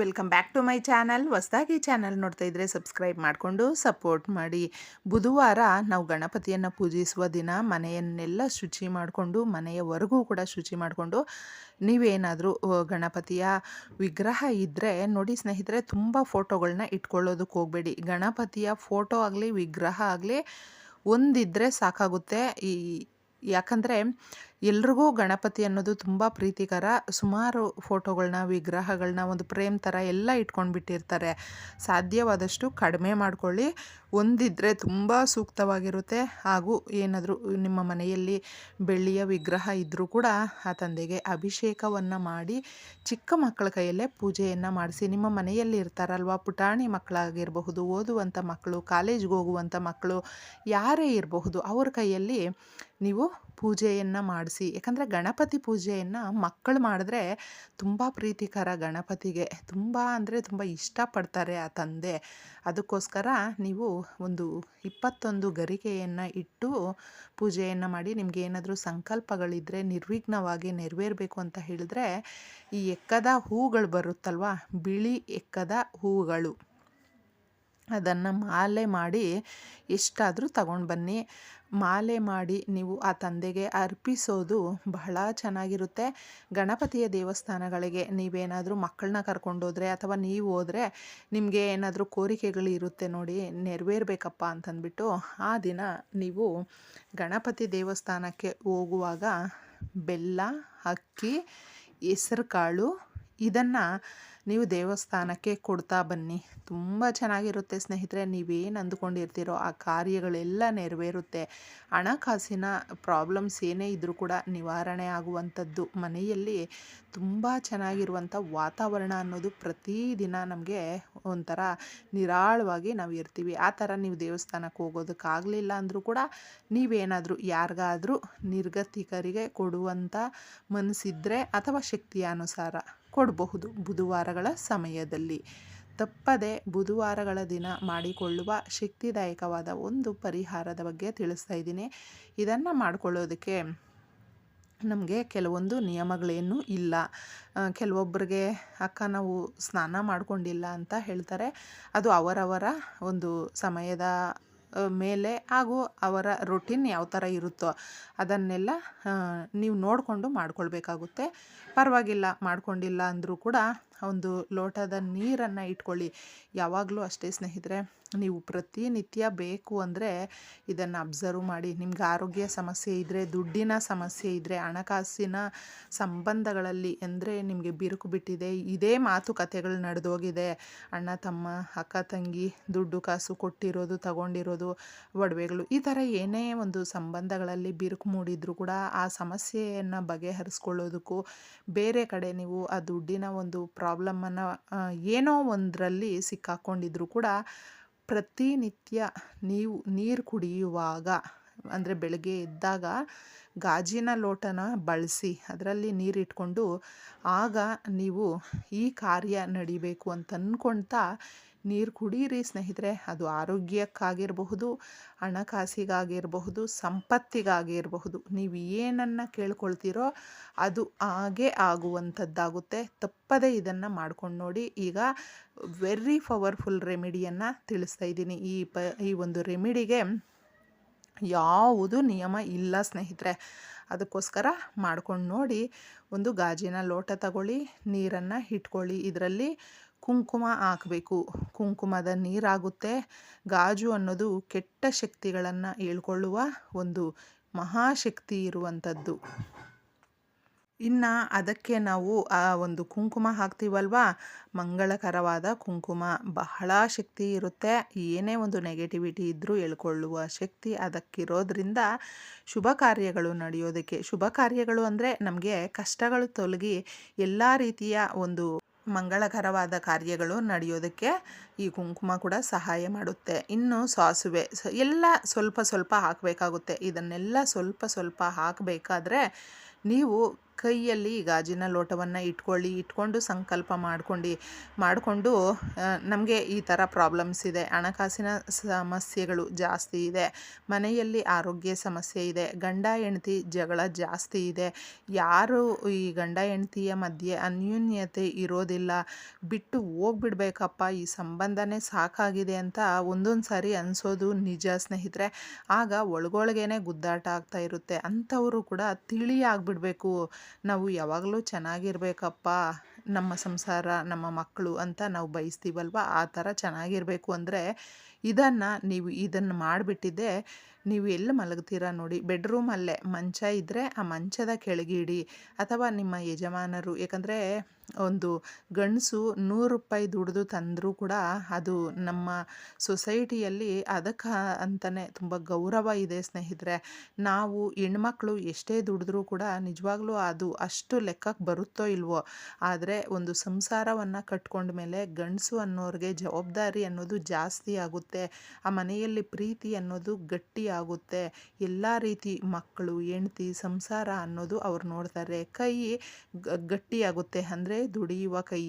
Welcome back to my channel. ಹೊಸ್ದಾಗಿ channel ನೋಡ್ತಾ ಇದ್ದರೆ ಸಬ್ಸ್ಕ್ರೈಬ್ ಮಾಡಿಕೊಂಡು ಸಪೋರ್ಟ್ ಮಾಡಿ. ಬುಧವಾರ ನಾವು ಗಣಪತಿಯನ್ನು ಪೂಜಿಸುವ ದಿನ, ಮನೆಯನ್ನೆಲ್ಲ ಶುಚಿ ಮಾಡಿಕೊಂಡು, ಮನೆಯವರೆಗೂ ಕೂಡ ಶುಚಿ ಮಾಡಿಕೊಂಡು ನೀವೇನಾದರೂ ಗಣಪತಿಯ ವಿಗ್ರಹ ಇದ್ದರೆ ನೋಡಿ ಸ್ನೇಹಿತರೆ, ತುಂಬ ಫೋಟೋಗಳನ್ನ ಇಟ್ಕೊಳ್ಳೋದಕ್ಕೆ ಹೋಗಬೇಡಿ. ಗಣಪತಿಯ ಫೋಟೋ ಆಗಲಿ, ವಿಗ್ರಹ ಆಗಲಿ ಒಂದಿದ್ದರೆ ಸಾಕಾಗುತ್ತೆ. ಈ, ಯಾಕಂದರೆ ಎಲ್ರಿಗೂ ಗಣಪತಿ ಅನ್ನೋದು ತುಂಬ ಪ್ರೀತಿಕರ. ಸುಮಾರು ಫೋಟೋಗಳನ್ನ ವಿಗ್ರಹಗಳನ್ನ ಒಂದು ಪ್ರೇಮ್ ಥರ ಎಲ್ಲ ಇಟ್ಕೊಂಡು ಬಿಟ್ಟಿರ್ತಾರೆ. ಸಾಧ್ಯವಾದಷ್ಟು ಕಡಿಮೆ ಮಾಡಿಕೊಳ್ಳಿ. ಒಂದಿದ್ದರೆ ತುಂಬ ಸೂಕ್ತವಾಗಿರುತ್ತೆ. ಹಾಗೂ ಏನಾದರೂ ನಿಮ್ಮ ಮನೆಯಲ್ಲಿ ಬೆಳ್ಳಿಯ ವಿಗ್ರಹ ಇದ್ದರೂ ಕೂಡ ಆ ತಂದೆಗೆ ಅಭಿಷೇಕವನ್ನು ಮಾಡಿ, ಚಿಕ್ಕ ಮಕ್ಕಳ ಕೈಯಲ್ಲೇ ಪೂಜೆಯನ್ನು ಮಾಡಿಸಿ, ನಿಮ್ಮ ಮನೆಯಲ್ಲಿ ಇರ್ತಾರಲ್ವ, ಪುಟಾಣಿ ಮಕ್ಕಳಾಗಿರಬಹುದು ಓದುವಂಥ ಮಕ್ಕಳು, ಕಾಲೇಜ್ಗೆ ಹೋಗುವಂಥ ಮಕ್ಕಳು, ಯಾರೇ ಇರಬಹುದು, ಅವ್ರ ಕೈಯಲ್ಲಿ ನೀವು ಪೂಜೆಯನ್ನು ಮಾಡಿಸಿ, ಯಾಕಂದರೆ ಗಣಪತಿ ಪೂಜೆಯನ್ನು ಮಕ್ಕಳು ಮಾಡಿದ್ರೆ ತುಂಬ ಪ್ರೀತಿಕರ ಗಣಪತಿಗೆ. ತುಂಬ ಅಂದರೆ ತುಂಬ ಇಷ್ಟಪಡ್ತಾರೆ ಆ ತಂದೆ. ಅದಕ್ಕೋಸ್ಕರ ನೀವು ಒಂದು ಇಪ್ಪತ್ತೊಂದು ಗರಿಕೆಯನ್ನು ಇಟ್ಟು ಪೂಜೆಯನ್ನು ಮಾಡಿ, ನಿಮಗೆ ಏನಾದರೂ ಸಂಕಲ್ಪಗಳಿದ್ದರೆ ನಿರ್ವಿಘ್ನವಾಗಿ ನೆರವೇರಬೇಕು ಅಂತ ಹೇಳಿದ್ರೆ, ಈ ಎಕ್ಕದ ಹೂಗಳು ಬರುತ್ತಲ್ವ? ಬಿಳಿ ಎಕ್ಕದ ಹೂಗಳು. ಅದನ್ನು ಮಾಲೆ ಮಾಡಿ ಎಷ್ಟಾದರೂ ತಗೊಂಡು ಬನ್ನಿ. ಮಾಲೆ ಮಾಡಿ ನೀವು ಆ ತಂದೆಗೆ ಅರ್ಪಿಸೋದು ಬಹಳ ಚೆನ್ನಾಗಿರುತ್ತೆ. ಗಣಪತಿಯ ದೇವಸ್ಥಾನಗಳಿಗೆ ನೀವೇನಾದರೂ ಮಕ್ಕಳನ್ನ ಕರ್ಕೊಂಡೋದ್ರೆ ಅಥವಾ ನೀವು ಹೋದರೆ ನಿಮಗೆ ಏನಾದರೂ ಕೋರಿಕೆಗಳು ಇರುತ್ತೆ ನೋಡಿ ನೆರವೇರಬೇಕಪ್ಪ ಅಂತಂದ್ಬಿಟ್ಟು ಆ ದಿನ ನೀವು ಗಣಪತಿ ದೇವಸ್ಥಾನಕ್ಕೆ ಹೋಗುವಾಗ ಬೆಲ್ಲ, ಅಕ್ಕಿ ಹೆಸರು ಕಾಳು ಇದನ್ನು ನೀವು ದೇವಸ್ಥಾನಕ್ಕೆ ಕೊಡ್ತಾ ಬನ್ನಿ. ತುಂಬ ಚೆನ್ನಾಗಿರುತ್ತೆ ಸ್ನೇಹಿತರೆ, ನೀವೇನು ಅಂದ್ಕೊಂಡಿರ್ತೀರೋ ಆ ಕಾರ್ಯಗಳೆಲ್ಲ ನೆರವೇರುತ್ತೆ. ಹಣಕಾಸಿನ ಪ್ರಾಬ್ಲಮ್ಸ್ ಏನೇ ಇದ್ದರೂ ಕೂಡ ನಿವಾರಣೆ ಆಗುವಂಥದ್ದು, ಮನೆಯಲ್ಲಿ ತುಂಬ ಚೆನ್ನಾಗಿರುವಂಥ ವಾತಾವರಣ ಅನ್ನೋದು ಪ್ರತಿದಿನ ನಮಗೆ ಒಂಥರ ನಿರಾಳವಾಗಿ ನಾವು ಇರ್ತೀವಿ. ಆ ಥರ ನೀವು ದೇವಸ್ಥಾನಕ್ಕೆ ಹೋಗೋದಕ್ಕಾಗಲಿಲ್ಲ ಅಂದರೂ ಕೂಡ ನೀವೇನಾದರೂ ಯಾರಿಗಾದರೂ ನಿರ್ಗತಿಕರಿಗೆ ಕೊಡುವಂಥ ಮನಸ್ಸಿದ್ರೆ ಅಥವಾ ಶಕ್ತಿಯ ಅನುಸಾರ. ಕೊಡಬಹುದು ಬುಧವಾರಗಳ ಸಮಯದಲ್ಲಿ. ತಪ್ಪದೆ ಬುಧವಾರಗಳ ದಿನ ಮಾಡಿಕೊಳ್ಳುವ ಶಕ್ತಿದಾಯಕವಾದ ಒಂದು ಪರಿಹಾರದ ಬಗ್ಗೆ ತಿಳಿಸ್ತಾ ಇದ್ದೀನಿ. ಇದನ್ನು ಮಾಡಿಕೊಳ್ಳೋದಕ್ಕೆ ನಮಗೆ ಕೆಲವೊಂದು ನಿಯಮಗಳೇನು ಇಲ್ಲ. ಕೆಲವೊಬ್ಬರಿಗೆ ಅಕ್ಕ ನಾವು ಸ್ನಾನ ಮಾಡ್ಕೊಂಡಿಲ್ಲ ಅಂತ ಹೇಳ್ತಾರೆ. ಅದು ಅವರವರ ಒಂದು ಸಮಯದ ಮೇಲೆ ಹಾಗೂ ಅವರ ರೊಟೀನ್ ಯಾವ ಥರ ಇರುತ್ತೋ ಅದನ್ನೆಲ್ಲ ನೀವು ನೋಡಿಕೊಂಡು ಮಾಡಿಕೊಳ್ಬೇಕಾಗುತ್ತೆ. ಪರವಾಗಿಲ್ಲ, ಮಾಡ್ಕೊಂಡಿಲ್ಲ ಅಂದರೂ ಕೂಡ ಒಂದು ಲೋಟದ ನೀರನ್ನು ಇಟ್ಕೊಳ್ಳಿ. ಯಾವಾಗಲೂ ಅಷ್ಟೇ ಸ್ನೇಹಿತರೆ, ನೀವು ಪ್ರತಿನಿತ್ಯ ಬೇಕು ಅಂದರೆ ಇದನ್ನು ಅಬ್ಸರ್ವ್ ಮಾಡಿ. ನಿಮ್ಗೆ ಆರೋಗ್ಯ ಸಮಸ್ಯೆ ಇದ್ದರೆ ದುಡ್ಡಿನ ಸಮಸ್ಯೆ ಇದ್ದರೆ ಹಣಕಾಸಿನ ಸಂಬಂಧಗಳಲ್ಲಿ ಅಂದರೆ ನಿಮಗೆ ಬಿರುಕು ಬಿಟ್ಟಿದೆ. ಇದೇ ಮಾತುಕತೆಗಳು ನಡೆದೋಗಿದೆ. ಅಣ್ಣ, ತಮ್ಮ, ಅಕ್ಕ, ತಂಗಿ, ದುಡ್ಡು, ಕಾಸು ಕೊಟ್ಟಿರೋದು, ತಗೊಂಡಿರೋದು, ಒಡವೆಗಳು, ಈ ಥರ ಏನೇ ಒಂದು ಸಂಬಂಧಗಳಲ್ಲಿ ಬಿರುಕು ಮೂಡಿದರೂ ಕೂಡ ಆ ಸಮಸ್ಯೆಯನ್ನು ಬಗೆಹರಿಸ್ಕೊಳ್ಳೋದಕ್ಕೂ ಬೇರೆ ಕಡೆ ನೀವು ಆ ದುಡ್ಡಿನ ಒಂದು ಪ್ರಾಬ್ಲಮ್ಮನ್ನು ಏನೋ ಒಂದರಲ್ಲಿ ಸಿಕ್ಕಾಕ್ಕೊಂಡಿದ್ರು ಕೂಡ ಪ್ರತಿನಿತ್ಯ ನೀವು ನೀರು ಕುಡಿಯುವಾಗ ಅಂದರೆ ಬೆಳಗ್ಗೆ ಎದ್ದಾಗ ಗಾಜಿನ ಲೋಟನ ಬಳಸಿ ಅದರಲ್ಲಿ ನೀರಿಟ್ಕೊಂಡು ಆಗ ನೀವು ಈ ಕಾರ್ಯ ನಡಿಬೇಕು ಅಂತ ಅಂದ್ಕೊಳ್ತಾ ನೀರು ಕುಡೀರಿ ಸ್ನೇಹಿತರೆ. ಅದು ಆರೋಗ್ಯಕ್ಕಾಗಿರಬಹುದು, ಹಣಕಾಸಿಗಾಗಿರಬಹುದು, ಸಂಪತ್ತಿಗಾಗಿರಬಹುದು. ನೀವು ಏನನ್ನು ಕೇಳ್ಕೊಳ್ತೀರೋ ಅದು ಹಾಗೆ ಆಗುವಂಥದ್ದಾಗುತ್ತೆ. ತಪ್ಪದೇ ಇದನ್ನು ಮಾಡ್ಕೊಂಡು ನೋಡಿ. ಈಗ ವೆರಿ ಪವರ್ಫುಲ್ ರೆಮಿಡಿಯನ್ನು ತಿಳಿಸ್ತಾ ಇದ್ದೀನಿ. ಈ ಪ, ಈ ಒಂದು ರೆಮಿಡಿಗೆ ಯಾವುದು ನಿಯಮ ಇಲ್ಲ ಸ್ನೇಹಿತರೆ. ಅದಕ್ಕೋಸ್ಕರ ಮಾಡ್ಕೊಂಡು ನೋಡಿ, ಒಂದು ಗಾಜಿನ ಲೋಟ ತಗೊಳ್ಳಿ, ನೀರನ್ನು ಇಟ್ಕೊಳ್ಳಿ ಇದರಲ್ಲಿ ಕುಂಕುಮ ಹಾಕಬೇಕು. ಕುಂಕುಮದ ನೀರಾಗುತ್ತೆ. ಗಾಜು ಅನ್ನೋದು ಕೆಟ್ಟ ಶಕ್ತಿಗಳನ್ನು ಹೇಳ್ಕೊಳ್ಳುವ ಒಂದು ಮಹಾಶಕ್ತಿ ಇರುವಂಥದ್ದು. ಇನ್ನು ಅದಕ್ಕೆ ನಾವು ಆ ಒಂದು ಕುಂಕುಮ ಹಾಕ್ತೀವಲ್ವಾ? ಮಂಗಳಕರವಾದ ಕುಂಕುಮ. ಬಹಳ ಶಕ್ತಿ ಇರುತ್ತೆ. ಏನೇ ಒಂದು ನೆಗೆಟಿವಿಟಿ ಇದ್ದರೂ ಹೇಳ್ಕೊಳ್ಳುವ ಶಕ್ತಿ ಅದಕ್ಕಿರೋದ್ರಿಂದ ಶುಭ ಕಾರ್ಯಗಳು ನಡೆಯೋದಕ್ಕೆ. ಶುಭ ಕಾರ್ಯಗಳು ಅಂದರೆ ನಮಗೆ ಕಷ್ಟಗಳು ತೊಲಗಿ ಎಲ್ಲ ರೀತಿಯ ಒಂದು ಮಂಗಳಕರವಾದ ಕಾರ್ಯಗಳು ನಡೆಯೋದಕ್ಕೆ ಈ ಕುಂಕುಮ ಕೂಡ ಸಹಾಯ ಮಾಡುತ್ತೆ. ಇನ್ನು ಸಾಸುವೆ ಎಲ್ಲ ಸ್ವಲ್ಪ ಸ್ವಲ್ಪ ಹಾಕಬೇಕಾಗುತ್ತೆ. ಇದನ್ನೆಲ್ಲ ಸ್ವಲ್ಪ ಸ್ವಲ್ಪ ಹಾಕಬೇಕಾದ್ರೆ ನೀವು ಕೈಯಲ್ಲಿ ಗಾಜಿನ ಲೋಟವನ್ನು ಇಟ್ಕೊಳ್ಳಿ, ಇಟ್ಕೊಂಡು ಸಂಕಲ್ಪ ಮಾಡ್ಕೊಂಡು, ಮಾಡಿಕೊಂಡು ನಮಗೆ ಈ ಥರ ಪ್ರಾಬ್ಲಮ್ಸ್ ಇದೆ. ಹಣಕಾಸಿನ ಸಮಸ್ಯೆಗಳು ಜಾಸ್ತಿ ಇದೆ. ಮನೆಯಲ್ಲಿ ಆರೋಗ್ಯ ಸಮಸ್ಯೆ ಇದೆ. ಗಂಡ, ಹೆಂಡತಿ ಜಗಳ ಜಾಸ್ತಿ ಇದೆ. ಯಾರು ಈ ಗಂಡ, ಹೆಂಡತಿಯ ಮಧ್ಯೆ ಅನ್ಯೂನ್ಯತೆ ಇರೋದಿಲ್ಲ. ಬಿಟ್ಟು ಹೋಗ್ಬಿಡ್ಬೇಕಪ್ಪ, ಈ ಸಂಬಂಧನೇ ಸಾಕಾಗಿದೆ ಅಂತ ಒಂದೊಂದು ಸಾರಿ ಅನಿಸೋದು ನಿಜ ಸ್ನೇಹಿತರೆ. ಆಗ ಒಳಗೊಳಗೇನೆ ಗುದ್ದಾಟ ಆಗ್ತಾ ಇರುತ್ತೆ. ಅಂಥವರು ಕೂಡ ತಿಳಿ ಆಗಿಬಿಡ್ಬೇಕು ನಾವು ಯಾವಾಗಲೂ ಚೆನ್ನಾಗಿರ್ಬೇಕಪ್ಪ, ನಮ್ಮ ಸಂಸಾರ, ನಮ್ಮ ಮಕ್ಕಳು ಅಂತ ನಾವು ಬಯಸ್ತೀವಲ್ವ? ಆ ಥರ ಚೆನ್ನಾಗಿರಬೇಕು ಅಂದರೆ ಇದನ್ನು ನೀವು ಇದನ್ನು ಮಾಡಿಬಿಟ್ಟಿದ್ದೆ, ನೀವು ಎಲ್ಲಿ ಮಲಗ್ತೀರಾ ನೋಡಿ, ಬೆಡ್ರೂಮಲ್ಲೇ ಮಂಚ ಇದ್ದರೆ ಆ ಮಂಚದ ಕೆಳಗಿಡಿ ಅಥವಾ ನಿಮ್ಮ ಯಜಮಾನರು, ಯಾಕಂದರೆ ಒಂದು ಗಂಡಸು ನೂರು ರೂಪಾಯಿ ದುಡಿದು ತಂದರೂ ಕೂಡ ಅದು ನಮ್ಮ ಸೊಸೈಟಿಯಲ್ಲಿ ಅದಕ್ಕೆ ಅಂತಲೇ ತುಂಬ ಗೌರವ ಇದೆ ಸ್ನೇಹಿತರೆ. ನಾವು ಹೆಣ್ಮಕ್ಳು ಎಷ್ಟೇ ದುಡಿದ್ರೂ ಕೂಡ ನಿಜವಾಗ್ಲೂ ಅದು ಅಷ್ಟು ಲೆಕ್ಕಕ್ಕೆ ಬರುತ್ತೋ ಇಲ್ವೋ, ಆದರೆ ಒಂದು ಸಂಸಾರವನ್ನು ಕಟ್ಕೊಂಡ ಮೇಲೆ ಗಂಡಸು ಅನ್ನೋರಿಗೆ ಜವಾಬ್ದಾರಿ ಅನ್ನೋದು ಜಾಸ್ತಿ ಆಗುತ್ತೆ. ಆ ಮನೆಯಲ್ಲಿ ಪ್ರೀತಿ ಅನ್ನೋದು ಗಟ್ಟಿ ಆಗುತ್ತೆ. ಎಲ್ಲ ರೀತಿ ಮಕ್ಕಳು, ಹೆಂಡ್ತಿ, ಸಂಸಾರ ಅನ್ನೋದು ಅವ್ರು ನೋಡ್ತಾರೆ. ಕೈ ಗಟ್ಟಿಯಾಗುತ್ತೆ ಅಂದರೆ ದುಡಿಯುವ ಕೈ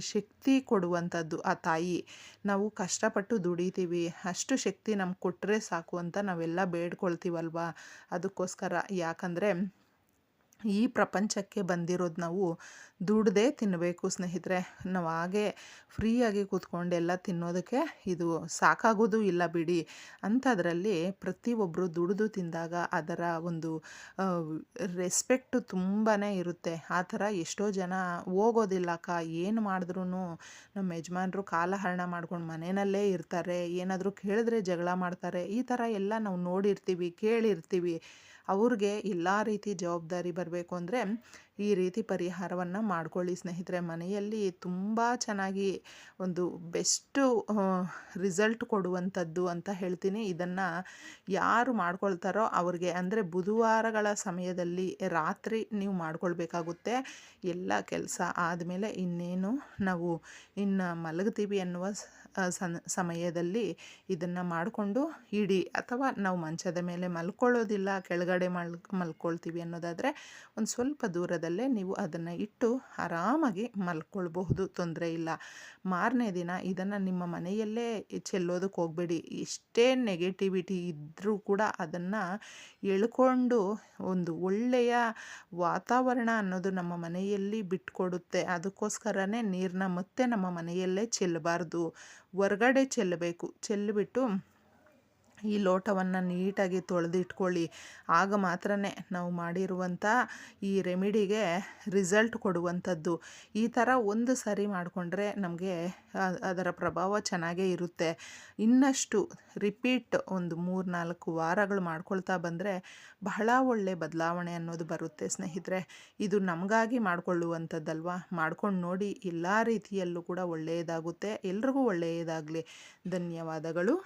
ಶಕ್ತಿ ಕೊಡುವಂಥದ್ದು ಆ ತಾಯಿ. ನಾವು ಕಷ್ಟಪಟ್ಟು ದುಡಿತೀವಿ. ಅಷ್ಟು ಶಕ್ತಿ ನಮ್ಗೆ ಕೊಟ್ಟರೆ ಸಾಕು ಅಂತ ನಾವೆಲ್ಲ ಬೇಡ್ಕೊಳ್ತೀವಲ್ವಾ? ಅದಕ್ಕೋಸ್ಕರ ಯಾಕಂದರೆ ಈ ಪ್ರಪಂಚಕ್ಕೆ ಬಂದಿರೋದು ನಾವು ದುಡ್ದೇ ತಿನ್ನಬೇಕು ಸ್ನೇಹಿತರೆ. ನಾವು ಹಾಗೆ ಫ್ರೀಯಾಗಿ ಕೂತ್ಕೊಂಡು ಎಲ್ಲ ತಿನ್ನೋದಕ್ಕೆ ಇದು ಸಾಕಾಗೋದು ಇಲ್ಲ ಬಿಡಿ. ಅಂಥದ್ರಲ್ಲಿ ಪ್ರತಿಯೊಬ್ಬರು ದುಡಿದು ತಿಂದಾಗ ಅದರ ಒಂದು ರೆಸ್ಪೆಕ್ಟು ತುಂಬಾ ಇರುತ್ತೆ. ಆ ಥರ ಎಷ್ಟೋ ಜನ ಹೋಗೋದಿಲ್ಲಕ್ಕ ಏನು ಮಾಡಿದ್ರೂ ನಮ್ಮ ಯಜಮಾನರು ಕಾಲಹರಣ ಮಾಡ್ಕೊಂಡು ಮನೆಯಲ್ಲೇ ಇರ್ತಾರೆ. ಏನಾದರೂ ಕೇಳಿದ್ರೆ ಜಗಳ ಮಾಡ್ತಾರೆ. ಈ ಥರ ಎಲ್ಲ ನಾವು ನೋಡಿರ್ತೀವಿ, ಕೇಳಿರ್ತೀವಿ. ಅವ್ರಿಗೆ ಎಲ್ಲ ರೀತಿ ಜವಾಬ್ದಾರಿ ಬರಬೇಕು ಅಂದರೆ ಈ ರೀತಿ ಪರಿಹಾರವನ್ನು ಮಾಡ್ಕೊಳ್ಳಿ ಸ್ನೇಹಿತರೆ. ಮನೆಯಲ್ಲಿ ತುಂಬ ಚೆನ್ನಾಗಿ ಒಂದು ಬೆಸ್ಟು ರಿಸಲ್ಟ್ ಕೊಡುವಂಥದ್ದು ಅಂತ ಹೇಳ್ತೀನಿ. ಇದನ್ನು ಯಾರು ಮಾಡ್ಕೊಳ್ತಾರೋ ಅವ್ರಿಗೆ, ಅಂದರೆ ಬುಧವಾರಗಳ ಸಮಯದಲ್ಲಿ ರಾತ್ರಿ ನೀವು ಮಾಡ್ಕೊಳ್ಬೇಕಾಗುತ್ತೆ. ಎಲ್ಲ ಕೆಲಸ ಆದಮೇಲೆ ಇನ್ನೇನು ನಾವು ಇನ್ನು ಮಲಗ್ತೀವಿ ಅನ್ನುವ ಸಮಯದಲ್ಲಿ ಇದನ್ನು ಮಾಡಿಕೊಂಡು ಇಡಿ. ಅಥವಾ ನಾವು ಮಂಚದ ಮೇಲೆ ಮಲ್ಕೊಳ್ಳೋದಿಲ್ಲ, ಕೆಳಗಡೆ ಮಲ್, ಮಲ್ಕೊಳ್ತೀವಿ ಅನ್ನೋದಾದರೆ ಒಂದು ಸ್ವಲ್ಪ ದೂರದಲ್ಲೇ ನೀವು ಅದನ್ನು ಇಟ್ಟು ಆರಾಮಾಗಿ ಮಲ್ಕೊಳ್ಬಹುದು, ತೊಂದರೆ ಇಲ್ಲ. ಮಾರನೇ ದಿನ ಇದನ್ನು ನಿಮ್ಮ ಮನೆಯಲ್ಲೇ ಚೆಲ್ಲೋದಕ್ಕೆ ಹೋಗಬೇಡಿ. ಎಷ್ಟೇ ನೆಗೆಟಿವಿಟಿ ಇದ್ದರೂ ಕೂಡ ಅದನ್ನು ಎಳ್ಕೊಂಡು ಒಂದು ಒಳ್ಳೆಯ ವಾತಾವರಣ ಅನ್ನೋದು ನಮ್ಮ ಮನೆಯಲ್ಲಿ ಬಿಟ್ಕೊಡುತ್ತೆ. ಅದಕ್ಕೋಸ್ಕರನೇ ನೀರನ್ನ ಮತ್ತೆ ನಮ್ಮ ಮನೆಯಲ್ಲೇ ಚೆಲ್ಲಬಾರ್ದು. ಹೊರ್ಗಡೆ ಚೆಲ್ಲಬೇಕು. ಚೆಲ್ಲಿಬಿಟ್ಟು ಈ ಲೋಟವನ್ನು ನೀಟಾಗಿ ತೊಳೆದಿಟ್ಕೊಳ್ಳಿ. ಆಗ ಮಾತ್ರ ನಾವು ಮಾಡಿರುವಂಥ ಈ ರೆಮಿಡಿಗೆ ರಿಸಲ್ಟ್ ಕೊಡುವಂಥದ್ದು. ಈ ಥರ ಒಂದು ಸರಿ ಮಾಡಿಕೊಂಡ್ರೆ ನಮಗೆ ಅದರ ಪ್ರಭಾವ ಚೆನ್ನಾಗೇ ಇರುತ್ತೆ. ಇನ್ನಷ್ಟು ರಿಪೀಟ್ ಒಂದು ಮೂರು ನಾಲ್ಕು ವಾರಗಳು ಮಾಡ್ಕೊಳ್ತಾ ಬಂದರೆ ಬಹಳ ಒಳ್ಳೆ ಬದಲಾವಣೆ ಅನ್ನೋದು ಬರುತ್ತೆ ಸ್ನೇಹಿತರೆ. ಇದು ನಮಗಾಗಿ ಮಾಡಿಕೊಳ್ಳುವಂಥದ್ದಲ್ವ? ಮಾಡ್ಕೊಂಡು ನೋಡಿ ಎಲ್ಲ ರೀತಿಯಲ್ಲೂ ಕೂಡ ಒಳ್ಳೆಯದಾಗುತ್ತೆ. ಎಲ್ರಿಗೂ ಒಳ್ಳೆಯದಾಗಲಿ. ಧನ್ಯವಾದಗಳು.